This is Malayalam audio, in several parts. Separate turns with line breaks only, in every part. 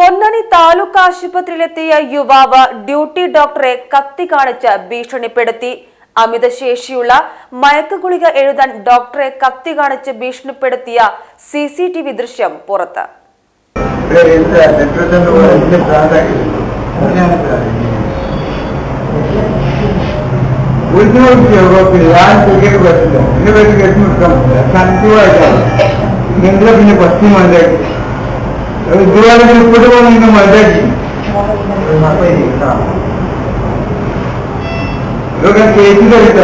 പൊന്നാനി താലൂക്ക് ആശുപത്രിയിലെത്തിയ യുവാവ് ഡ്യൂട്ടി ഡോക്ടറെ കത്തി കാണിച്ച് ഭീഷണിപ്പെടുത്തി. അമിതശേഷിയുള്ള മയക്കുഗുളിക എഴുതാൻ ഡോക്ടറെ കത്തി കാണിച്ച് ഭീഷണിപ്പെടുത്തിയ സി സി ടി വി ദൃശ്യം പുറത്ത്.
നിങ്ങളെ പിന്നെ ഉൾപ്പെട്ട് പോകുന്ന നിങ്ങൾ മനസ്സിലാക്കി ഇതൊക്കെ കേസ് കഴിച്ച.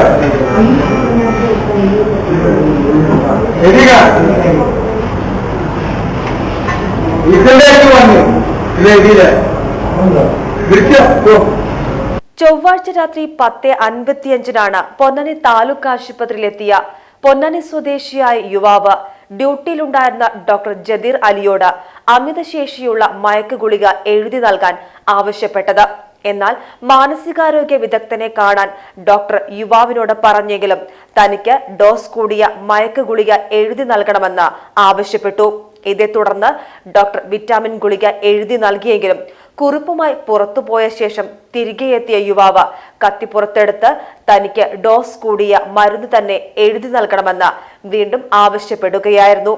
ചൊവ്വാഴ്ച രാത്രി പത്ത് അൻപത്തിയഞ്ചിനാണ് പൊന്നാനി താലൂക്ക് ആശുപത്രിയിലെത്തിയ പൊന്നാനി സ്വദേശിയായ യുവാവ് ഡ്യൂട്ടിയിലുണ്ടായിരുന്ന ഡോക്ടർ ജദീർ അലിയോട് അമിതശേഷിയുള്ള മയക്ക് ഗുളിക എഴുതി നൽകാൻ ആവശ്യപ്പെട്ടത്. എന്നാൽ മാനസികാരോഗ്യ വിദഗ്ധനെ കാണാൻ ഡോക്ടർ യുവാവിനോട് പറഞ്ഞെങ്കിലും തനിക്ക് ഡോസ് കൂടിയ മയക്ക് ഗുളിക എഴുതി നൽകണമെന്ന് ആവശ്യപ്പെട്ടു. ഇതേ തുടർന്ന് ഡോക്ടർ വിറ്റാമിൻ ഗുളിക എഴുതി നൽകിയെങ്കിലും കുറിപ്പുമായി പുറത്തുപോയ ശേഷം തിരികെ എത്തിയ യുവാവ് കത്തി പുറത്തെടുത്ത് തനിക്ക് ഡോസ് കൂടിയ മരുന്ന് തന്നെ എഴുതി നൽകണമെന്ന് വീണ്ടും ആവശ്യപ്പെടുകയായിരുന്നു.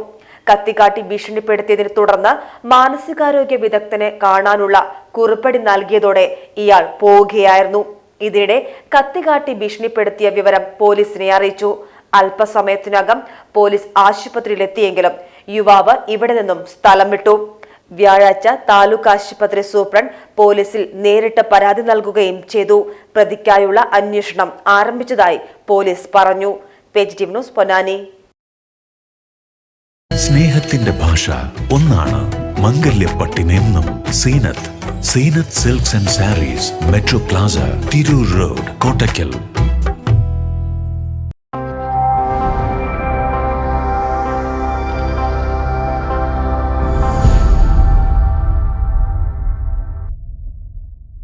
കത്തിക്കാട്ടി ഭീഷണിപ്പെടുത്തിയതിനെ തുടർന്ന് മാനസികാരോഗ്യ വിദഗ്ധനെ കാണാനുള്ള കുറിപ്പടി നൽകിയതോടെ ഇയാൾ പോവുകയായിരുന്നു. ഇതിനിടെ കത്തികാട്ടി ഭീഷണിപ്പെടുത്തിയ വിവരം പോലീസിനെ അറിയിച്ചു. അല്പസമയത്തിനകം പോലീസ് ആശുപത്രിയിലെത്തിയെങ്കിലും യുവാവ് ഇവിടെ നിന്നും സ്ഥലം വിട്ടു. വ്യാഴാഴ്ച താലൂക്ക് ആശുപത്രി സൂപ്രണ്ട് പോലീസിൽ നേരിട്ട് പരാതി നൽകുകയും ചെയ്തു. പ്രതിക്കായുള്ള അന്വേഷണം ആരംഭിച്ചതായി പോലീസ് പറഞ്ഞു. ന്യൂസ് പൊന്നാനി.
സ്നേഹത്തിന്റെ ഭാഷ ഒന്നാണ്. മംഗല്യപ്പട്ടിനെന്നും Seenath. Seenath silks and sarees metro plaza Tirur road Kottakkal.